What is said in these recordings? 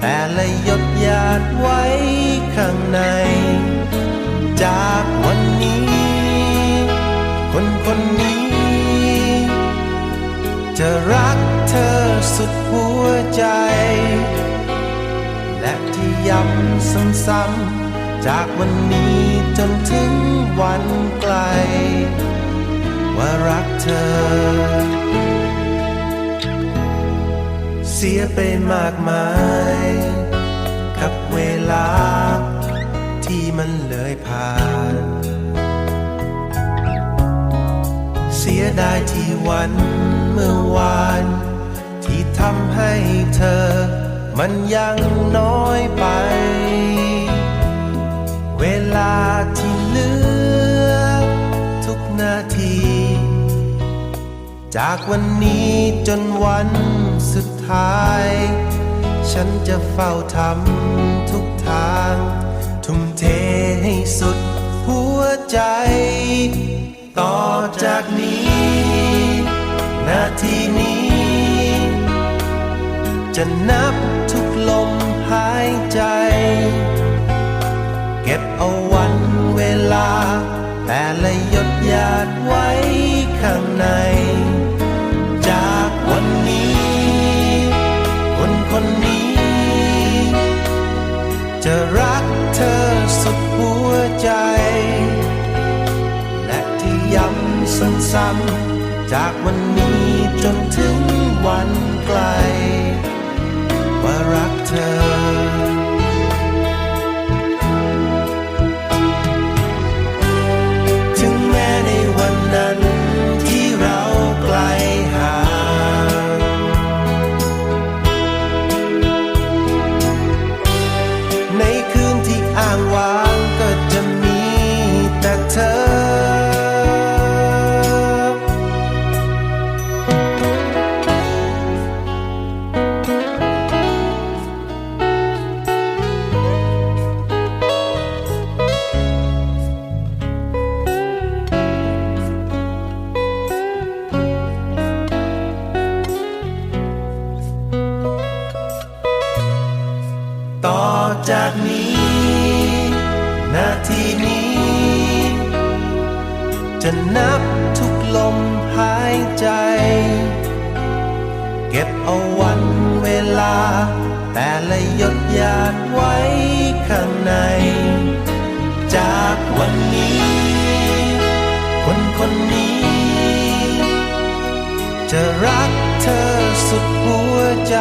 แต่ละหยดหยาดไว้ข้างใน จากวันนี้ คนคนนี้ จะรักเธอสุดหัวใจ และที่ย้ำซ้ำๆจากวันนี้จนถึงวันไกล ว่ารักเธอ เสียไปมากมาย กับเวลาที่มันเลยผ่าน เสียดายที่วันเมื่อวาน ที่ทำให้เธอ มันยังน้อยไป จากวันนี้จนวันสุดท้าย ฉันจะเฝ้าทำทุกทาง ทุ่มเทให้สุดหัวใจ ต่อจากนี้ นาทีนี้ จะนับทุกลมหายใจ เก็บเอาวันเวลาแต่ละย จะรักเธอสุดหัวใจ และที่ย้ำซ้ำๆจากวันนี้จนถึงวันไกล ว่ารักเธอ จากนี้ นาทีนี้ จะนับทุกลมหายใจ เก็บเอาวันเวลา แต่ละหยดหยาดไว้ข้างใน จากวันนี้ คนคนนี้ จะรักเธอสุดหัวใจ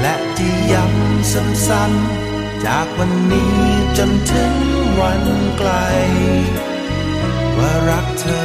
และที่ย้ำ สั้นๆ จากวันนี้จนถึงวันไกล ว่ารักเธอ